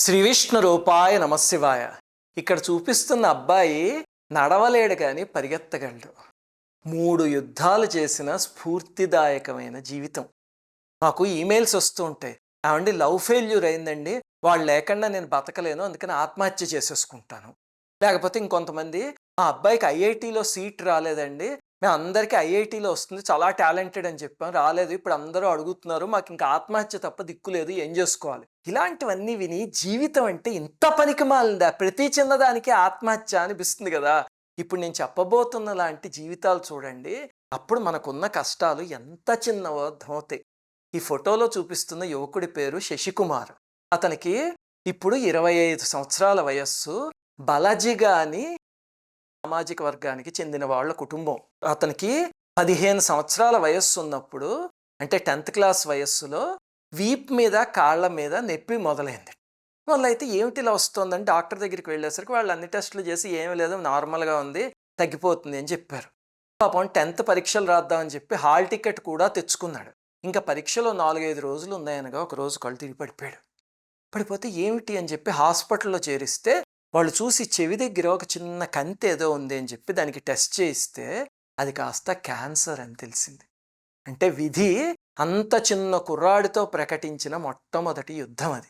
శ్రీ విష్ణు రూపాయ నమశివాయ ఇక్కడ చూపిస్తున్న అబ్బాయి నడవలేడు కానీ పరిగెత్తగలడు. మూడు యుద్ధాలు చేసిన స్ఫూర్తిదాయకమైన జీవితం. మాకు ఈమెయిల్స్ వస్తూ ఉంటాయి. ఏమండి లవ్ ఫెయిల్యూర్ అయిందండి. వాళ్ళు లేకుండా నేను బతకలేను అందుకని ఆత్మహత్య చేసేసుకుంటాను. లేకపోతే ఇంకొంతమంది మా అబ్బాయికి ఐఐటిలో సీట్ రాలేదండి. మేము అందరికీ ఐఐటిలో వస్తుంది చాలా టాలెంటెడ్ అని చెప్పాం రాలేదు ఇప్పుడు అందరూ అడుగుతున్నారు మాకు ఇంకా ఆత్మహత్య తప్ప దిక్కు లేదు ఏం చేసుకోవాలి? ఇలాంటివన్నీ విని జీవితం అంటే ఇంత పనికి మాలిందా? ప్రతి చిన్నదానికి ఆత్మహత్య అనిపిస్తుంది కదా? ఇప్పుడు నేను చెప్పబోతున్న లాంటి జీవితాలు చూడండి అప్పుడు మనకున్న కష్టాలు ఎంత చిన్నవో అర్థమవుతాయి ఈ ఫోటోలో చూపిస్తున్న యువకుడి పేరు శశికుమార్. అతనికి ఇప్పుడు ఇరవై ఐదు సంవత్సరాల వయస్సు బలజిగా అని సామాజిక వర్గానికి చెందిన వాళ్ళ కుటుంబం. అతనికి పదిహేను సంవత్సరాల వయస్సు ఉన్నప్పుడు అంటే టెన్త్ క్లాస్ వయస్సులో వీప్ మీద కాళ్ళ మీద నొప్పి మొదలైంది. మొదలైతే ఏమిటి ఇలా వస్తుందని డాక్టర్ దగ్గరికి వెళ్ళేసరికి వాళ్ళు అన్ని టెస్టులు చేసి ఏమి లేదు నార్మల్గా ఉంది తగ్గిపోతుంది అని చెప్పారు. పాపం టెన్త్ పరీక్షలు రాద్దామని చెప్పి హాల్ టికెట్ కూడా తెచ్చుకున్నాడు. ఇంకా పరీక్షలో నాలుగైదు రోజులు ఉన్నాయనగా ఒక రోజు కళ్ళు తిరిగి పడిపోయాడు. పడిపోతే ఏమిటి అని చెప్పి హాస్పిటల్లో చేరిస్తే వాళ్ళు చూసి చెవి దగ్గర ఒక చిన్న కంతి ఏదో ఉంది అని చెప్పి దానికి టెస్ట్ చేయిస్తే అది కాస్త క్యాన్సర్ అని తెలిసింది. అంటే విధి అంత చిన్న కుర్రాడితో ప్రకటించిన మొట్టమొదటి యుద్ధం అది.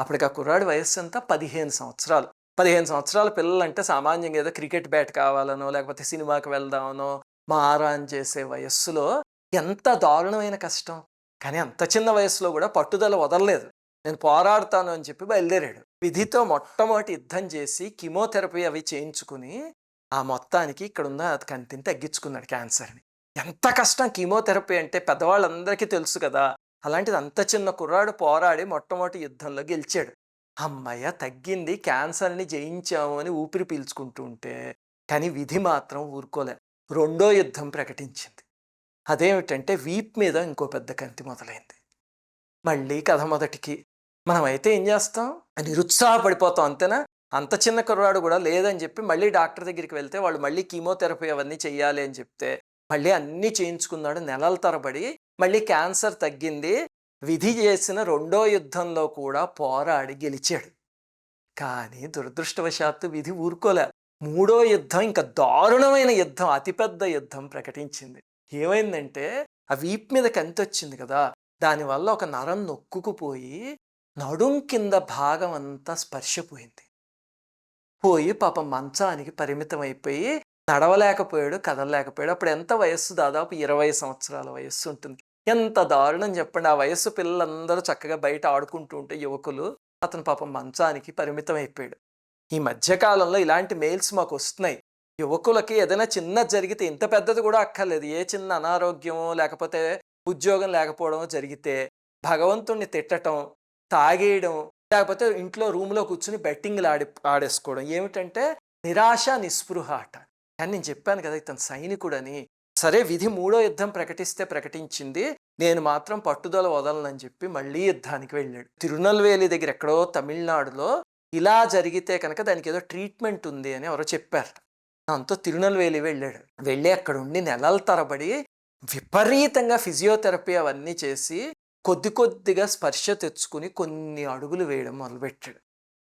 అప్పటికి ఆ కుర్రాడి వయస్సు అంతా పదిహేను సంవత్సరాలు. పదిహేను సంవత్సరాల పిల్లలంటే సామాన్యంగా ఏదో క్రికెట్ బ్యాట్ కావాలనో లేకపోతే సినిమాకి వెళ్దామనో మారాన్ చేసే వయస్సులో ఎంత దారుణమైన కష్టం. కానీ అంత చిన్న వయసులో కూడా పట్టుదల వదలలేదు. నేను పోరాడతాను అని చెప్పి బయలుదేరాడు. విధితో మొట్టమొదటి యుద్ధం చేసి కిమోథెరపీ అవి చేయించుకుని ఆ మొత్తానికి ఇక్కడ ఉన్న కంతిని తగ్గించుకున్నాడు క్యాన్సర్ని. ఎంత కష్టం కీమోథెరపీ అంటే పెద్దవాళ్ళందరికీ తెలుసు కదా. అలాంటిది అంత చిన్న కుర్రాడు పోరాడి మొట్టమొదటి యుద్ధంలో గెలిచాడు. అమ్మయ్య తగ్గింది క్యాన్సర్ని జయించాము అని ఊపిరి పీల్చుకుంటూ ఉంటే కానీ విధి మాత్రం ఊరుకోలే. రెండో యుద్ధం ప్రకటించింది. అదేమిటంటే వీప్ మీద ఇంకో పెద్ద కంతి మొదలైంది. మళ్ళీ కథ మొదటికి. మనం అయితే ఏం చేస్తాం? నిరుత్సాహపడిపోతాం అంతేనా? అంత చిన్న కుర్రాడు కూడా లేదని చెప్పి మళ్ళీ డాక్టర్ దగ్గరికి వెళ్తే వాళ్ళు మళ్ళీ కీమోథెరపీ అవన్నీ చేయాలి అని చెప్తే మళ్ళీ అన్నీ చేయించుకున్నాడు నెలల తరబడి. మళ్ళీ క్యాన్సర్ తగ్గింది. విధి చేసిన రెండో యుద్ధంలో కూడా పోరాడి గెలిచాడు. కానీ దురదృష్టవశాత్తు విధి ఊరుకోలే. మూడో యుద్ధం ఇంకా దారుణమైన యుద్ధం అతిపెద్ద యుద్ధం ప్రకటించింది. ఏమైందంటే ఆ వీప్ మీద కంతొచ్చింది కదా. దానివల్ల ఒక నరం నొక్కుకుపోయి నడుం కింద భాగం అంతా స్పర్శపోయింది. పోయి పాపం మంచానికి పరిమితం అయిపోయి నడవలేకపోయాడు కదలలేకపోయాడు. అప్పుడు ఎంత వయస్సు? దాదాపు ఇరవై సంవత్సరాల వయస్సు ఉంటుంది. ఎంత దారుణం చెప్పండి. ఆ వయస్సు పిల్లలందరూ చక్కగా బయట ఆడుకుంటూ ఉంటే యువకులు అతను పాపం మంచానికి పరిమితం అయిపోయాడు ఈ మధ్యకాలంలో ఇలాంటి మెయిల్స్ మాకు వస్తున్నాయి. యువకులకి ఏదైనా చిన్న జరిగితే ఇంత పెద్దది కూడా అక్కర్లేదు. ఏ చిన్న అనారోగ్యమో లేకపోతే ఉద్యోగం లేకపోవడమో జరిగితే భగవంతుణ్ణి తిట్టటం తాగేయడం లేకపోతే ఇంట్లో రూమ్లో కూర్చుని బెట్టింగ్లు ఆడి ఆడేసుకోవడం. ఏమిటంటే నిరాశ నిస్పృహ అట. కానీ నేను చెప్పాను కదా ఇతను సైనికుడని. సరే విధి మూడో యుద్ధం ప్రకటిస్తే ప్రకటించింది. నేను మాత్రం పట్టుదల వదలనని చెప్పి మళ్ళీ యుద్ధానికి వెళ్ళాడు. తిరునల్వేలి దగ్గర ఎక్కడో తమిళనాడులో ఇలా జరిగితే కనుక దానికి ఏదో ట్రీట్మెంట్ ఉంది అని ఎవరో చెప్పారట. దాంతో తిరునల్వేలి వెళ్ళాడు. వెళ్ళి అక్కడ ఉండి నెలల తరబడి విపరీతంగా ఫిజియోథెరపీ అవన్నీ చేసి కొద్ది కొద్దిగా స్పర్శ తెచ్చుకుని కొన్ని అడుగులు వేయడం మొదలుపెట్టాడు.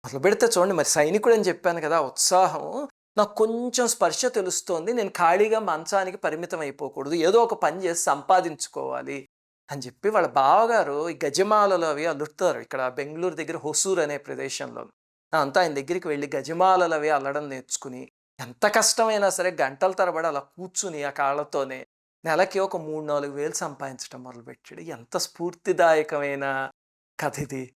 మొదలు పెడితే చూడండి మరి సైనికుడు అని చెప్పాను కదా ఉత్సాహం. నాకు కొంచెం స్పర్శ తెలుస్తోంది నేను ఖాళీగా మంచానికి పరిమితం అయిపోకూడదు ఏదో ఒక పని చేసి సంపాదించుకోవాలి అని చెప్పి వాళ్ళ బావగారు ఈ గజమాలలో అవి అల్లుతారు. ఇక్కడ బెంగళూరు దగ్గర హొసూర్ అనే ప్రదేశంలో. అంతా ఆయన దగ్గరికి వెళ్ళి గజమాలలు అవి అల్లడం నేర్చుకుని ఎంత కష్టమైనా సరే గంటల తరబడి అలా కూర్చుని ఆ కాళ్ళతోనే నెలకి ఒక మూడు నాలుగు వేలు సంపాదించడం మొదలుపెట్టాడు. ఎంత స్ఫూర్తిదాయకమైన కథ ఇది.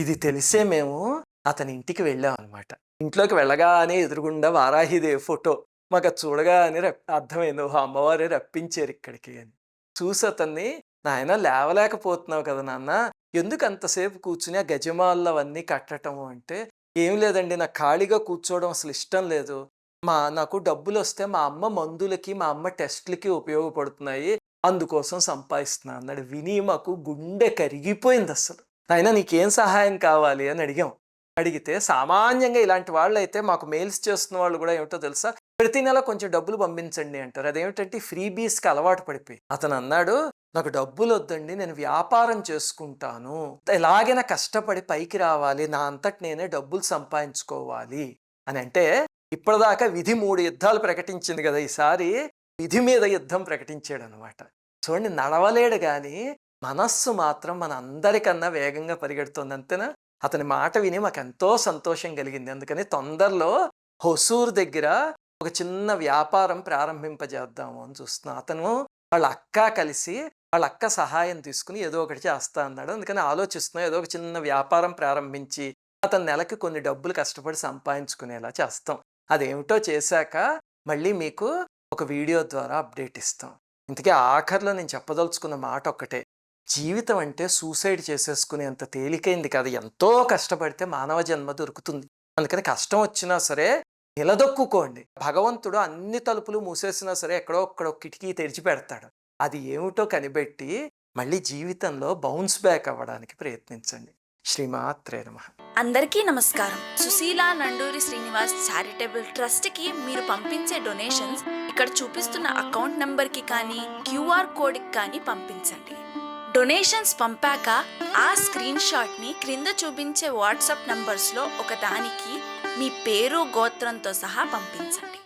ఇది తెలిసే మేము అతని ఇంటికి వెళ్ళాం అనమాట ఇంట్లోకి వెళ్ళగానే ఎదురుగుండా వారాహిదేవి ఫోటో. మాకు చూడగా చూడగానే రప్ అర్థమైంది ఓహో అమ్మవారే రప్పించారు ఇక్కడికి అని. చూసి అతన్ని నాయన లేవలేకపోతున్నావు కదా నాన్న. ఎందుకు అంతసేపు కూర్చుని ఆ గజమాల్లో అవన్నీ అంటే? ఏం లేదండి నాకు ఖాళీగా కూర్చోవడం అసలు ఇష్టం లేదు. మా నాకు డబ్బులు వస్తే మా అమ్మ మందులకి మా అమ్మ టెస్ట్లకి ఉపయోగపడుతున్నాయి. అందుకోసం సంపాదిస్తున్నా అన్నాడు. విని మాకు గుండె కరిగిపోయింది అసలు. అయినా నీకేం సహాయం కావాలి అని అడిగాం. అడిగితే సామాన్యంగా ఇలాంటి వాళ్ళు అయితే మాకు మెయిల్స్ చేస్తున్న వాళ్ళు కూడా ఏమిటో తెలుసా? ప్రతి నెల కొంచెం డబ్బులు పంపించండి అంటారు. అదేమిటంటే ఫ్రీ బీస్కి అలవాటు పడిపోయి. అతను అన్నాడు నాకు డబ్బులు వద్దండి నేను వ్యాపారం చేసుకుంటాను. ఎలాగైనా కష్టపడి పైకి రావాలి. నా అంతటి నేనే డబ్బులు సంపాదించుకోవాలి. అని అంటే ఇప్పటిదాకా విధి మూడు యుద్ధాలు ప్రకటించింది కదా ఈసారి. విధి మీద యుద్ధం ప్రకటించాడు అనమాట చూడండి నడవలేడు కానీ మనస్సు మాత్రం మన అందరికన్నా వేగంగా పరిగెడుతుంది అంతేనా? అతని మాట విని మాకు ఎంతో సంతోషం కలిగింది. అందుకని తొందరలో హొసూర్ దగ్గర ఒక చిన్న వ్యాపారం ప్రారంభింపజేద్దాము అని చూస్తున్నాం. అతను వాళ్ళ అక్క కలిసి వాళ్ళ అక్క సహాయం తీసుకుని ఏదో ఒకటి చేస్తా అన్నాడు. అందుకని ఆలోచిస్తున్నాం ఏదో ఒక చిన్న వ్యాపారం ప్రారంభించి అతని నెలకి కొన్ని డబ్బులు కష్టపడి సంపాదించుకునేలా చేస్తాం. అదేమిటో చేశాక మళ్ళీ మీకు ఒక వీడియో ద్వారా అప్డేట్ ఇస్తాం. ఇంతకీ ఆఖరిలో నేను చెప్పదలుచుకున్న మాట ఒక్కటే. జీవితం అంటే సూసైడ్ చేసేసుకునేంత తేలికైంది కాదు. ఎంతో కష్టపడితే మానవ జన్మ దొరుకుతుంది. అందుకని కష్టం వచ్చినా సరే నిలదొక్కుకోండి. భగవంతుడు అన్ని తలుపులు మూసేసినా సరే ఎక్కడో ఒక్కడో కిటికీ తెరిచి పెడతాడు. అది ఏమిటో కనిపెట్టి మళ్ళీ జీవితంలో బౌన్స్ బ్యాక్ అవ్వడానికి ప్రయత్నించండి. శ్రీమాత్రే నమ. అందరికీ నమస్కారం. సుశీల నండూరి శ్రీనివాస్ చారిటబుల్ ట్రస్ట్కి మీరు పంపించే డొనేషన్స్ ఇక్కడ చూపిస్తున్న అకౌంట్ నంబర్కి కానీ క్యూఆర్ కోడ్కి కానీ పంపించండి. డొనేషన్స్ పంపాక ఆ స్క్రీన్ షాట్ని క్రింద చూపించే వాట్సాప్ నంబర్స్లో ఒక దానికి మీ పేరు గోత్రంతో సహా పంపించండి.